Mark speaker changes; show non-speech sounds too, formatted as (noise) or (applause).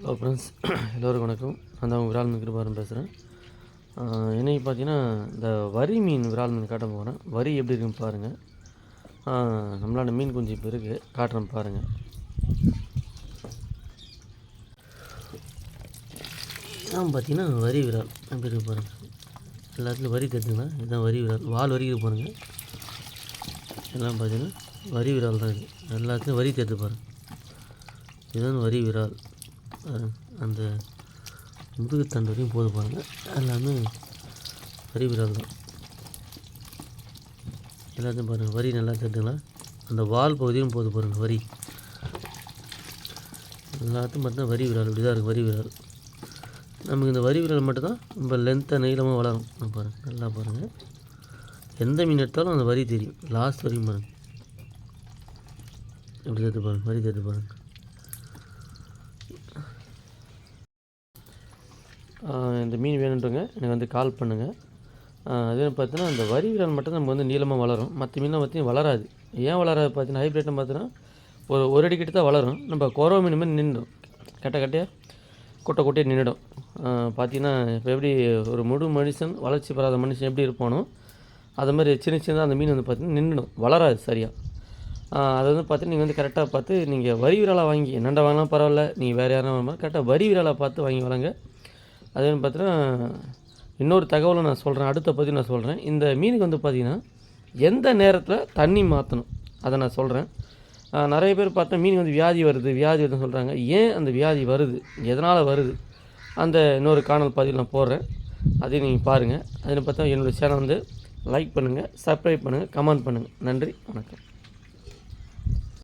Speaker 1: Hello friends (clears throat) எல்லோருக்கும் வணக்கம். நான் தான் உங்கள் விரால் மீன் கிருபாரன் பேசுகிறேன் என்னைக்கு பார்த்தீங்கன்னா இந்த வரி மீன் விரால் மீன் காட்ட போகிறேன் வரி எப்படி இருக்குன்னு பாருங்கள் நம்மளான மீன் குஞ்சு இப்போ இருக்குது காட்டுறேன் பாருங்கள் இதான் பார்த்தீங்கன்னா வரி விரால். எப்படி இருக்கு பாருங்கள் எல்லாத்துலையும் வரி தெரிஞ்சுங்களா இதுதான் வரி விரால். வால் வரைக்கும் பாருங்கள் எல்லாம் பார்த்தீங்கன்னா வரி விரால் தான் இருக்குது எல்லாத்துலேயும் வரி தேர்த்து பாருங்கள் இதுதான் வரி விரால். அந்த முதுகுத்தண்டு வரையும் போது பாருங்கள் எல்லாமே வரி விரால் தான் எல்லாத்தையும் பாருங்கள் வரி நல்லா தெரிஞ்சுங்களா? அந்த வால் பகுதியும் போது பாருங்கள் வரி. எல்லாத்தையும் பார்த்தா வரி விரால் இப்படி தான் இருக்குது வரி விரால் நமக்கு இந்த வரி விரல் மட்டும்தான் ரொம்ப லென்த்தாக நீளமாக வளரும். பாருங்கள் நல்லா பாருங்கள் எந்த மீன் எடுத்தாலும் அந்த வரி தெரியும். லாஸ்ட் வரையும் பாருங்கள் எப்படி தேர்த்து பாருங்கள் வரி தேர்த்து பாருங்கள் இந்த மீன் வேணுன்றவங்க எனக்கு வந்து கால் பண்ணுங்கள் அதே பார்த்தீங்கன்னா அந்த வரி விரல் மட்டும் நம்ம வந்து நீளமாக வளரும். மற்ற மீன்லாம் பார்த்தீங்கன்னா வளராது. ஏன் வளராது பார்த்தீங்கன்னா ஹைப்ரிட்னு பார்த்தீங்கன்னா ஒரு ஒரு அடி கிட்ட தான் வளரும். நம்ம குறவ மீன் மாதிரி நின்றுடும். கட்ட கட்டையாக குட்டை குட்டையாக நின்றுடும். பார்த்தீங்கன்னா இப்போ எப்படி ஒரு முழு மனுஷன் வளர்ச்சி பெறாத மனுஷன் எப்படி இருப்பானோ அது மாதிரி சின்ன சின்னதாக அந்த மீன் வந்து பார்த்தீங்கன்னா நின்றுடும். வளராது சரியாக அதை வந்து பார்த்து நீங்கள் வந்து கரெக்டாக பார்த்து நீங்கள் வரி விரலாக வாங்கி என்னண்டா வாங்கலாம் பரவாயில்ல நீங்கள் வேறு யாரும் வாங்க கரெக்டாக வரி விரலாக பார்த்து வாங்கி வராங்க அதே மாதிரி பார்த்தீங்கன்னா இன்னொரு தகவலை நான் சொல்கிறேன் அடுத்த பற்றி நான் சொல்கிறேன் இந்த மீனுக்கு வந்து பார்த்தீங்கன்னா எந்த நேரத்தில் தண்ணி மாற்றணும் அதை நான் சொல்கிறேன் நிறைய பேர் பார்த்தா மீன் வந்து வியாதி வருது வியாதி வருதுன்னு சொல்கிறாங்க ஏன் அந்த வியாதி வருது? எதனால் வருது? அந்த இன்னொரு காணல் பதிவில் நான் போடுறேன். அதையும் நீங்கள் பாருங்கள் அதில் பார்த்தா என்னோடய சேனல் வந்து லைக் பண்ணுங்கள் சப்ஸ்கிரைப் பண்ணுங்கள் கமெண்ட் பண்ணுங்கள் நன்றி வணக்கம்.